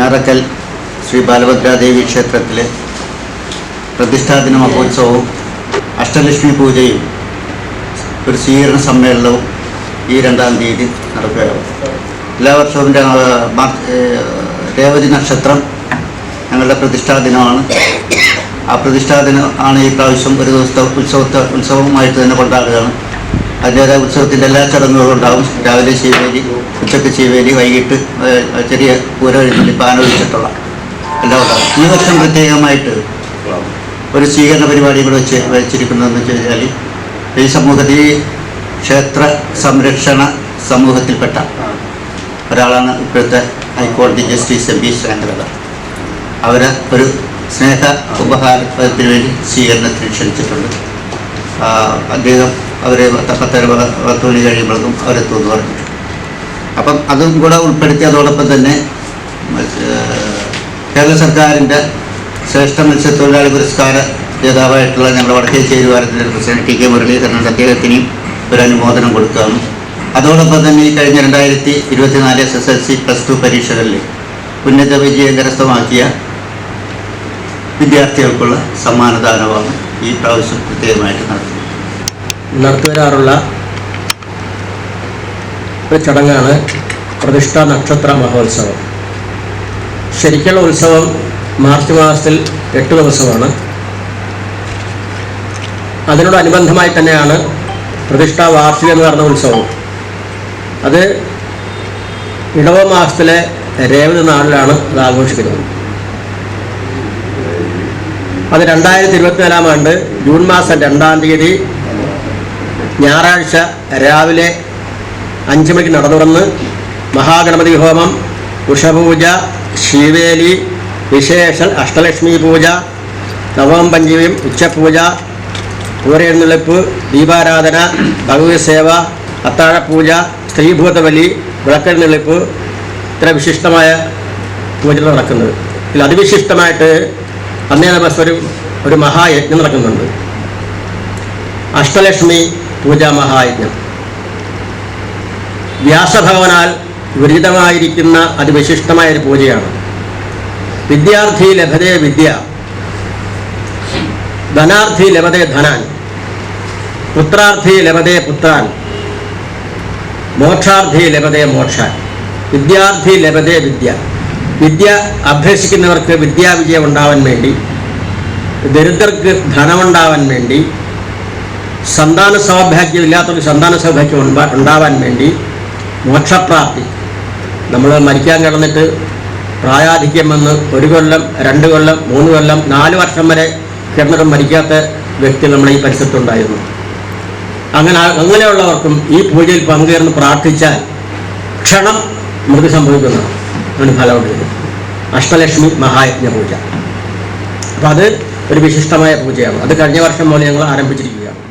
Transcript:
ഞാറക്കൽ ശ്രീ ബാലഭദ്രാദേവി ക്ഷേത്രത്തിലെ പ്രതിഷ്ഠാദിന മഹോത്സവവും അഷ്ടലക്ഷ്മി പൂജയും ഒരു സ്വീകരണ സമ്മേളനവും ഈ രണ്ടാം തീയതി നടക്കുകയാണ്. എല്ലാ വർഷവും രേവതി നക്ഷത്രം ഞങ്ങളുടെ പ്രതിഷ്ഠാ ദിനമാണ്. ആ പ്രതിഷ്ഠാ ദിനം ഈ പ്രാവശ്യം ഒരു ദിവസത്തെ ഉത്സവത്തെ ഉത്സവമായിട്ട് തന്നെ കൊണ്ടാടുകയാണ്. അതിന്റേതായ ഉത്സവത്തിന്റെ എല്ലാ ചടങ്ങുകളും ഉണ്ടാവും. രാവിലെ ശിവേലി ഉച്ചയ്ക്ക് ശിവേലി വൈകിട്ട് ചെറിയ പൂര എഴുന്നള്ളി പാന ഒഴിച്ചിട്ടുള്ള എല്ലാം ഉണ്ടാവും. ഈ വർഷം പ്രത്യേകമായിട്ട് ഒരു സ്വീകരണ പരിപാടി കൂടെ വെച്ച് വെച്ചിരിക്കുന്നതെന്ന് വെച്ച് കഴിഞ്ഞാൽ ഈ സമൂഹത്തിൽ ഈ ക്ഷേത്ര സംരക്ഷണ സമൂഹത്തിൽപ്പെട്ട ഒരാളാണ് ഇപ്പോഴത്തെ ഹൈക്കോടതി ജസ്റ്റിസ് എം പി ശ്രീധരൻ അവരെ ഒരു സ്നേഹ ഉപഹാരത്തിന് വേണ്ടി സ്വീകരണത്തിന് ക്ഷണിച്ചിട്ടുണ്ട്. അദ്ദേഹം അവർ പത്തര പത്ത് മണി കഴിയുമ്പോഴേക്കും അവരെത്തുമെന്ന് പറഞ്ഞു അപ്പം അതും കൂടെ ഉൾപ്പെടുത്തി അതോടൊപ്പം തന്നെ കേരള സർക്കാരിന്റെ ശ്രേഷ്ഠ മത്സ്യത്തൊഴിലാളി പുരസ്കാര ജേതാവായിട്ടുള്ള ഞങ്ങളുടെ വടക്കേ ചേരുവാരത്തിന്റെ പ്രസിഡന്റ് ടി കെ മുരളീധരൻ അദ്ദേഹത്തിനും ഒരു അനുമോദനം കൊടുക്കുകയാണ് അതോടൊപ്പം തന്നെ ഈ കഴിഞ്ഞ രണ്ടായിരത്തി ഇരുപത്തിനാല് S S L C plus two പരീക്ഷകളിൽ ഉന്നത വിജയം കരസ്ഥമാക്കിയ വിദ്യാർത്ഥികൾക്കുള്ള സമ്മാനദാനമാണ് ഈ പ്രാവശ്യം പ്രത്യേകമായിട്ട് നടത്തുന്നത് നടത്തിവരാറുള്ള ഒരു ചടങ്ങാണ് പ്രതിഷ്ഠാ നക്ഷത്ര മഹോത്സവം. ശരിക്കുള്ള ഉത്സവം മാർച്ച് മാസത്തിൽ എട്ട് ദിവസമാണ്. അതിനോടനുബന്ധമായി തന്നെയാണ് പ്രതിഷ്ഠാ വാർഷികം എന്ന് പറഞ്ഞ ഉത്സവം. അത് ഇടവ മാസത്തിലെ രേവതി നാളിലാണ് അത് ആഘോഷിക്കുന്നത്. അത് രണ്ടായിരത്തി ഇരുപത്തിനാലാം ആണ്ട് ജൂൺ മാസം രണ്ടാം തീയതി ഞായറാഴ്ച രാവിലെ അഞ്ച് മണിക്ക് നട തുറന്ന് മഹാഗണപതി ഹോമം ഉഷപൂജ ശിവേലി വിശേഷൽ അഷ്ടലക്ഷ്മി പൂജ നവം പഞ്ചമിയും ഉച്ചപൂജ പൂരെഴുന്നള്ളിപ്പ് ദീപാരാധന ഭഗവത് സേവ അത്താഴപൂജ സ്ത്രീഭൂതബലി വിളക്കെഴുന്നള്ളിപ്പ് ഇത്ര വിശിഷ്ടമായ പൂജ നടക്കുന്നത്. ഇതിൽ അതിവിശിഷ്ടമായിട്ട് അന്നേ ദിവസം ഒരു ഒരു മഹായജ്ഞം നടക്കുന്നുണ്ട്. അഷ്ടലക്ഷ്മി പൂജാ മഹായജ്ഞം വ്യാസഭവനാൽ വിരചിതമായിരിക്കുന്ന അതിവിശിഷ്ടമായ ഒരു പൂജയാണ്. വിദ്യാർത്ഥി ലഭതേ വിദ്യ ധനാർത്ഥി ലഭതേ ധനാൻ പുത്രാർത്ഥി ലഭതേ പുത്രാൻ മോക്ഷാർത്ഥി ലഭതേ മോക്ഷാൻ വിദ്യാർത്ഥി ലഭതേ വിദ്യ. വിദ്യ അഭ്യസിക്കുന്നവർക്ക് വിദ്യാവിജയം ഉണ്ടാവാൻ വേണ്ടി ദരിദ്രർക്ക് ധനമുണ്ടാവാൻ വേണ്ടി സന്താന സൗഭാഗ്യം ഇല്ലാത്തവർക്ക് സന്താന സൗഭാഗ്യം ഉണ്ടാ- ഉണ്ടാവാൻ വേണ്ടി മോക്ഷപ്രാപ്തി. നമ്മൾ മരിക്കാൻ കിടന്നിട്ട് പ്രായാധിക്യം വന്ന് ഒരു കൊല്ലം രണ്ട് കൊല്ലം മൂന്ന് കൊല്ലം നാല് വർഷം വരെ കിടന്നിട്ട് മരിക്കാത്ത വ്യക്തി നമ്മുടെ ഈ പരിസരത്തുണ്ടായിരുന്നു അങ്ങനെ അങ്ങനെയുള്ളവർക്കും ഈ പൂജയിൽ പങ്കുചേർന്ന് പ്രാർത്ഥിച്ചാൽ ക്ഷണം നമുക്ക് സംഭവിക്കുന്നതാണ്. അതിന് ഫലമുണ്ട്. അഷ്ടലക്ഷ്മി മഹായജ്ഞ പൂജ. അപ്പം അത് ഒരു വിശിഷ്ടമായ പൂജയാണ്. അത് കഴിഞ്ഞ വർഷം പോലെ ഞങ്ങൾ ആരംഭിച്ചിരിക്കുകയാണ്.